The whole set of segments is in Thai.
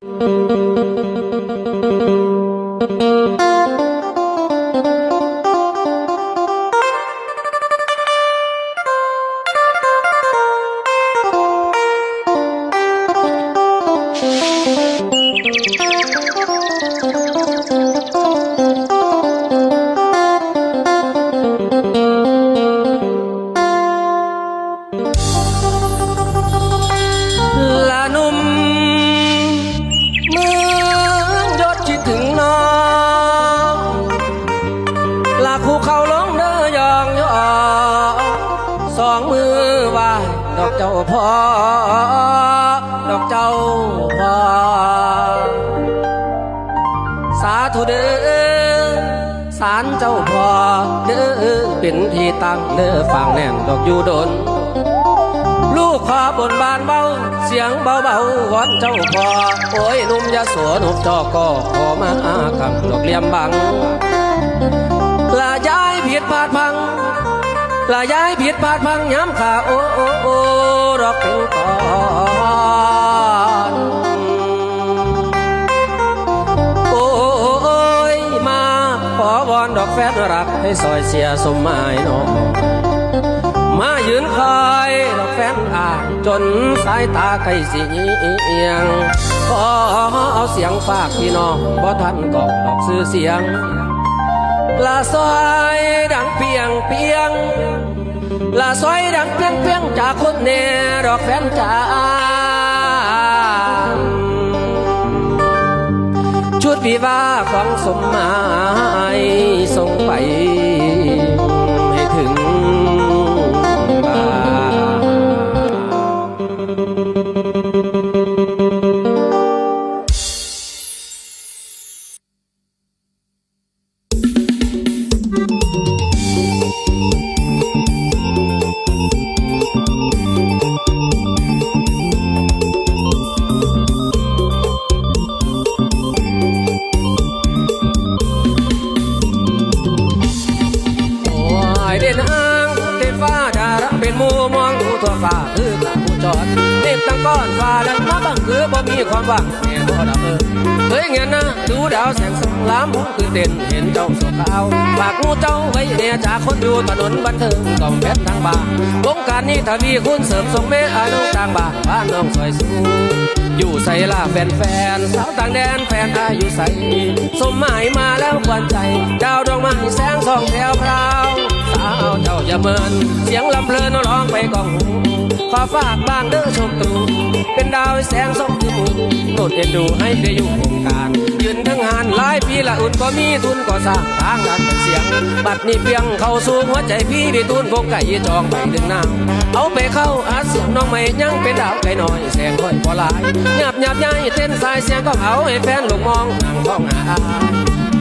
ละ ธุเด้อสารเจ้าพ่อเด้อเป็นที่ตั้งเด้อฟังแน่นดอกอยู่ดน ลูกขอบนบานเบา เสียงเบาเบาวอนเจ้าพ่อโอ้ยหนุ่มยาสวหนุ่มจอกก็ขอมาคำดอกเลี่ยมบังลาย้ายผิดพลาดพังลาย้ายผิดพลาดพังย้ำขาโอ้โอ้โอ้ดอกเป็นก่อ ฟนรักให้ซอยเสียสมหมายน้องมายืนคอยดอกแฟนอ่านจนสายตาใกล้สิเอียงขอเอาเสียงฝากพี่น้องบ่ทันกองดอกซื้อเสียงลาซอยดังเปียงเปียงลาซอยดังเปียงเปียงจากคนเนดอกแฟนจ๋า ชุดวิวาห์ของสมหมายส่งไป เด่นอ้างเด่นฟ้าดาระเป็นมูมองดูทั่วฟ้าคือกับผู้จอดเด็กตั้งก้อนฟ้าดังมาบังคือบ่มีความหวังแน่บ่ดับเออเฮ้ยเงี้ยนะดูดาวแสงสองล้ำผมคือเด่นเห็นเจ้าสขาวฝากงูเจ้าไว้เนี่ยจากคนดูถนนบันเทิงกล่อมเพชรทางบ้านวงการนี้ถ้ามีคุณเสริมส่งเมอาน้องต่างบ้านบ้านน้องซอยสู อยู่ใส่ล่าแฟนๆสาวต่างแดนแฟนอายุใส่สมหมายมาแล้วควันใจ ดาวดวงไม้แสงส่องแถวพราวสาวเจ้าอย่าเมินเสียงลำเพลินร้องไปกองหูขอฝากบ้างเด้อชมตูเป็นดาวแสงส่องที่หมูโปรดเอ็นดูให้ได้อยู่วงการ ยืนทั้งงานหลายปีละอุ่นก็มีทุนก็สร้างทางด้านเป็นเสียง บัดนี้เพียงเข้าสู่หัวใจพี่พี่ทุนพงไก่จองไปถึงน้ำเอาไปเข้าอาเสียงน้องใหม่ยังเป็นดาวไก่น้อยแสงค่อยพอหลายหยาบหยาบย้ายเต้นสายเสียงก็เอาให้แฟนหลงมองนั่งท้องหา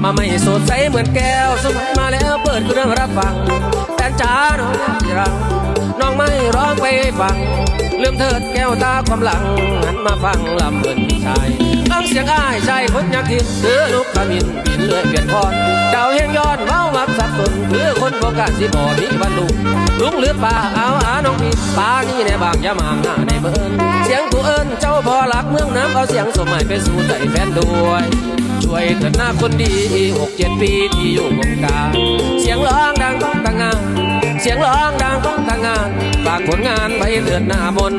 มาไม่สดใสเหมือนแก้วสมัยมาแล้วเปิดเครื่องรับฟังแต่จ๋าน้องที่รัง น้องไม่ร้องไปให้ฟัง ลืมเถิดแก้วตาความหลังหันมาฟังลำเบินพี่ชายฟังเสียงอ้ายใจคนยักษ์ทินเถือลูกขมินบินเลื่อยเปลี่ยนพรดาวแห่งยอนเมามักสับสนเพื่อคนโฟกัสสิบอมีบรรลุลุงหรือป่าเอาหาน้องพี่ป่านี่ในบางยามางหน้าในเมินเสียงตัวเอิญเจ้าพอหลักเมืองน้ำเอาเสียงสมัยไปสู่ใจแฟนด้วย ช่วยเถิดหน้าคนดีหกเจ็ดปีที่อยู่วงการเสียงร้อ ผลงานไปเถิดหน้ามน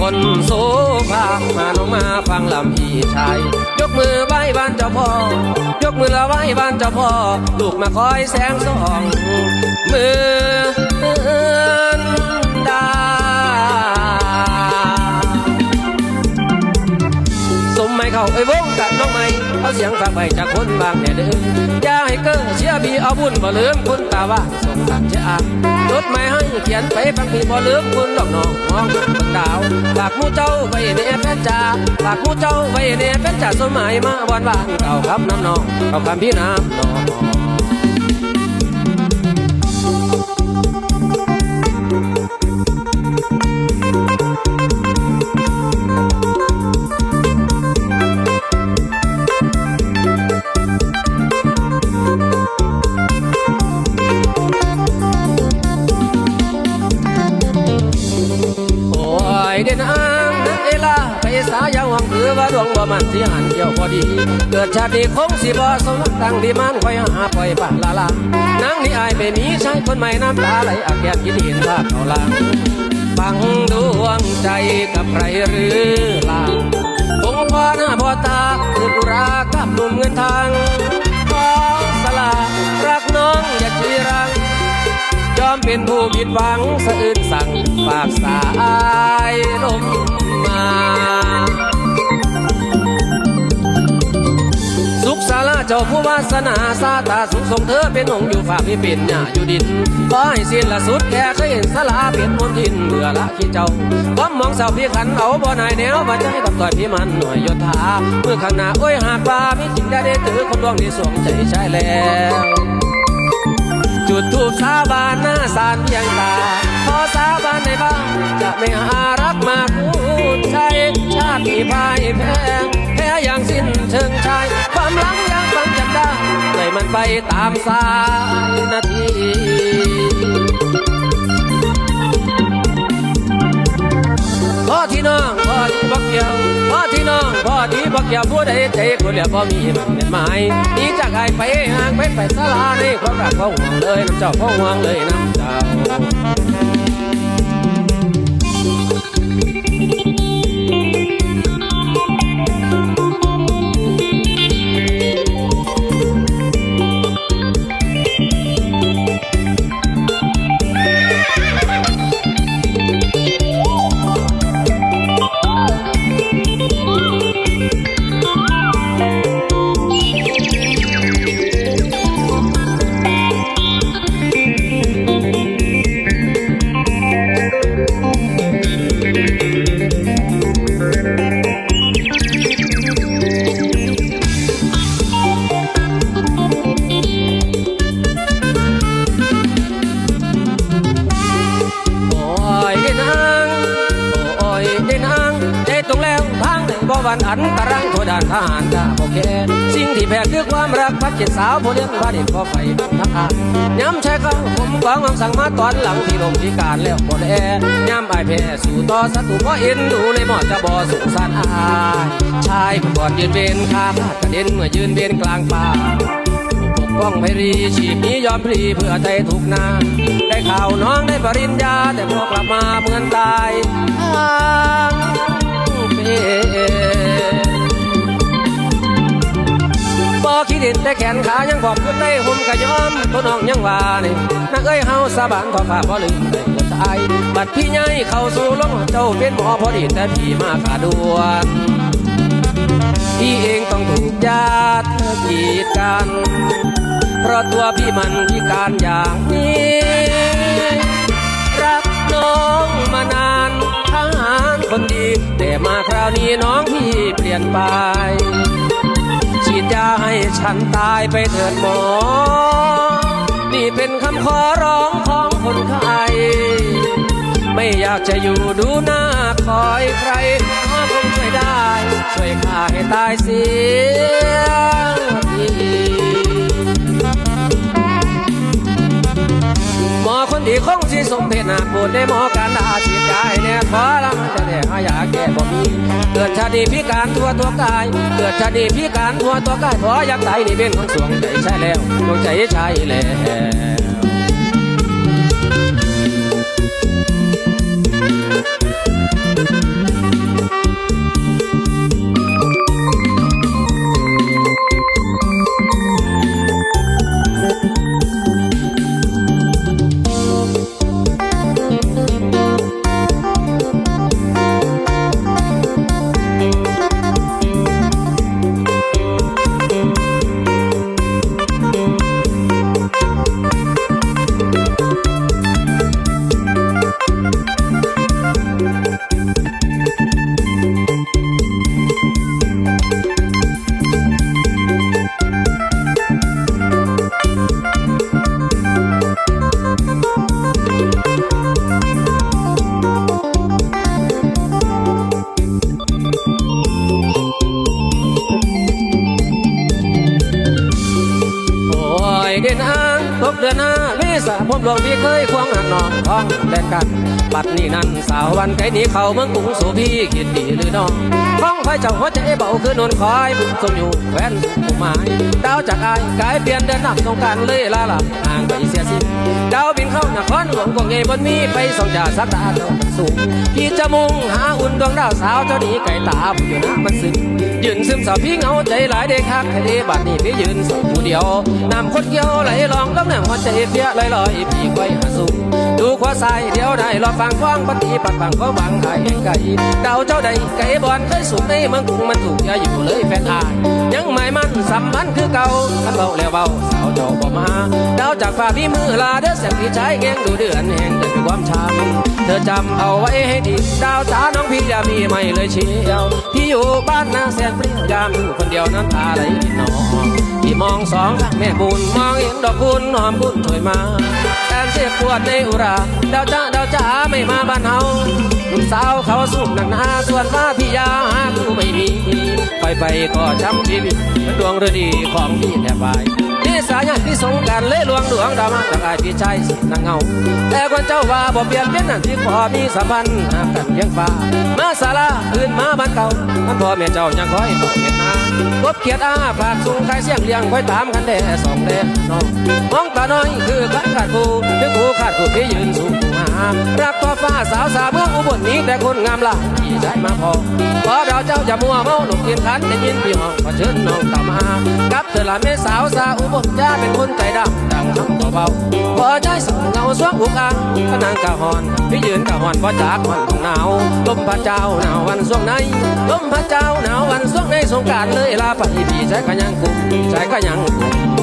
คนโซภามาลงมาฟังลำพี่ชาย ยกมือไหว้บ้านเจ้าพ่อ ยกมือละไหว้บ้านเจ้าพ่อ ลูกมาคอยแสงสอง มือนดา สมไม่เข้าไอ้วงกัน ไม่เอาเสียงฝากไปจากคนบางแดดเดินอย่าให้เกิดเชียบีเอาบุญบ่ลืมคุณตาว่าส่งตัดเจ้าจดหมายให้เขียนไปฟังพี่บ่ลืมคุณดอกน้องมองเบิ่งดาวฝากมูเจ้าไว้ในแฟนจ่าฝากมูเจ้าไว้ในแฟนจ่าสมัยมาวันวานเก่าคำน้ำนองเก่าคำพี่น้ำนอง บ่มันเกี่ยวพอดี เกิดชาติคงสิบ่สมตั้งดีมันคอยหาปล่อยปะลาลานางนี่อายไปมีชายคนใหม่น้ำตาไหลอาแก้มยินเห็นภาพเขาลางบังดวงใจกับใครหรือล่ะคงพอหน้าพอตาคืออุรากับหนุ่มเงินทางขอสละรักน้องอย่าจีรังยอมเป็นผู้ผิดหวังสะอื้นสั่งฝากสายลมมา เจ้าผู้วาสนาซาตาสุขส่งเธอเป็นองค์อยู่ฝ่าพิเป็นน้าอยู่ดินขอให้สิ้นละสุดแค่เคยเห็นสลาเป็นมนทินเบื่อละขี้เจ้าความมองเศร้าพี่ขันเอาบ่นายแนวมาใจกับต่อยพี่มันหน่วยโยธาเมื่อข้างหน้าโอ้ยหากว่ามีจริงได้ได้ถือคนดวงที่สวงใจใช่แล้วจุดทูบสาบานหน้าสารเพียงตาขอสาบานในบ้านจะไม่หารักมาคู่ใจชาติพ่ายแพ้แพ้ อย่างสิ้นเชิงชาย ความหลังยังฟังจำได้เลยมันไปตามสายนาทีพ่อที่น้องพ่อที่บักเกี่ยวพ่อที่น้องพ่อที่บักเกี่ยวผู้ใดใจคนเหลือพ่อมีมันเป็นไม้นี่จากไอไปห่างไปไปสลาในความรักพ่อห่วงเลยน้ำเจ้าพ่อห่วงเลยน้ำเจ้า สาวผู้เลี้ยงว่าเด็กก็ไฟทักอาย้ำช้เขาผมกวงคำสั่งมาตอนหลังที่ลงพิการแล้วบ่แลย้ำอแพ้สู่ต่อศัตรูเพราะเอ็นดูในหมอจะบ่อสงสารอายชายผู้กอนยืนเวรคาพาดกระเด็นเมื่อยืนเวรกลางป่าปกป้องไม่รีชีพนี้ยอมพลีเพื่อใจถูกนาได้ข่าวน้องได้ปริญญา แต่พอกลับมาเหมือนตาย ดินแต่แขนขายังบอบขึ้นได้ห่มกะยอมตัวน้องยังว่านี่นักเอ้ยเฮาสาบานขอฝ่าบ่ลืมได้บ่ตายบัดพี่ใหญ่เข้าสู่ลงเจ้าเป็นหมอพอดีแต่พี่มาขาด่วนพี่เองต้องถูกญาติกีดกันเพราะตัวพี่มันพิการอย่างนี้รักน้องมานานทหารคนดี แต่มาคราวนี้น้องพี่เปลี่ยนไป ฉีดยาให้ฉันตายไปเถิดหมอ นี่เป็นคำขอร้องของคนไข้ไม่อยากจะอยู่ดูหน้าคอยใครขอคงช่วยได้ ช่วยข้าให้ตายเสียทีหมอคนดีคงสิสมเพชหน้าปวดได้หมอการตาฉีดใจแน่ขอละมันจะได้หายาแก้บ เกิดชาดีพิการทั่วตัวกาย เกิดชาดีพิการทั่วตัวกายขออยากตายนี่เป็นของสวงใจใช่แล้วดวงใจใช่แล้ว โอ้ยเด่นอ้างตกเดือนหน้าเมหลวงพี่เคยควงหักน้องท้องแลนกันบัดนี้นั้นสาววันไกลนี้เขาเมืองกรุงโสพี่คิดดีหรือน้องท้องไฟเจ้าหัวใจ เบาคือนนคอยบุญสมอยู่แฟนผู้หมายดาวจากอายกลายเปลี่ยนเดินนำต้องการเลยลาลับห่างไปเสียสิ้นดาวบินเข้านครหลวงกวงเงยบนมีไปส่องจ่าสักตาเจ้าสูงพี่จะมุงหาอุ่นดวงดาวสาวเจ้านี้ไก่ตาผู้อยู่นะมันซึ้งยืนซึมเศร้าพี่เหงาใจหลายเด็กคักให้ดีบัดนี้พี่ยืนสูผู้เดียวน้ำคดเกี่ยวไหลลองล้วเนี่ยหัวใจเปียลอยลอยพี่ไว้หาสูง ดูขวาซ้ายเดียวได้รอฟังฟ้องปฏิปัดฟังเขาบังไก่ไก่ดาวเจ้าใดไก่บอลเคยสูงในเมืองกรุงมันถูกยาอยู่เลยแฟนอายยังไม่มันสัมพันธ์คือเก่าคันเบาแล้วเบาสาวเจ้าบ่มาดาวจากฟ้าพี่มือลาเด้อเสียงพี่ชายแกงดูเดือนแห่งเดินความช้ำเธอจำเอาไว้ให้ดีดาวจ๋าน้องพี่อย่ามีไม่เลยเชียวพี่อยู่บ้านนาแสนเปรี้ยวยามอยู่คนเดียวน้ำตาไหลนอง สองแม่บุญมองเห็นดอกคุณหอมบุญถอยมาแทนเสียปวดในอุราดาวจ้าดาวจ้าไม่มาบ้านเฮาลูกสาวเขาสูบหนักหนาส่วนว่าพี่ยาหาคู่ไม่มีไปไปก็ช้ำชีวิตเป็นดวงฤดีของพี่แทบไป พี่สายญาติพี่สงการเลยลวงดวงดาวมาจากอายพี่ชายสินางเงา แต่คนเจ้าว่าบ่เปลี่ยนเป็นนั่นที่ขอมีสัมพันธ์หากันเพียงฟ้ามาสาราอื่นมาบ้านเก่ามันพ่อแม่เจ้ายังคอยบอกเห็นน้ากบเขียดอาฝากสูงใครเสียงเลี้ยงคอยตามกันแด่สองแด่น้องมองตาน้อยคือกันขาดคู่นึกคู่ขาดคู่พี่ยืนสูง รักตัวฟ้าสาวสาวเมืองอุบลนี้แต่คนงามหลายที่ใจมาพอพอดาวเจ้าจะมัวเมาหลงเทียนขันได้ยินพี่ห้องขอเชิญน้องตามมากับเธอละแม่สาวสาวอุบลจ้าเป็นคนใจดำดังคำเบาพอใจสองเงาสวงอุกอังขนางกะหอนพี่ยืนกะหอนพอจากหอนของหนาวลมพระเจ้าหนาววันช่วงไหนลมพระเจ้าหนาววันช่วงในสงการเลยลาไปพี่ใจก็ยังกุมใจก็ยังกุม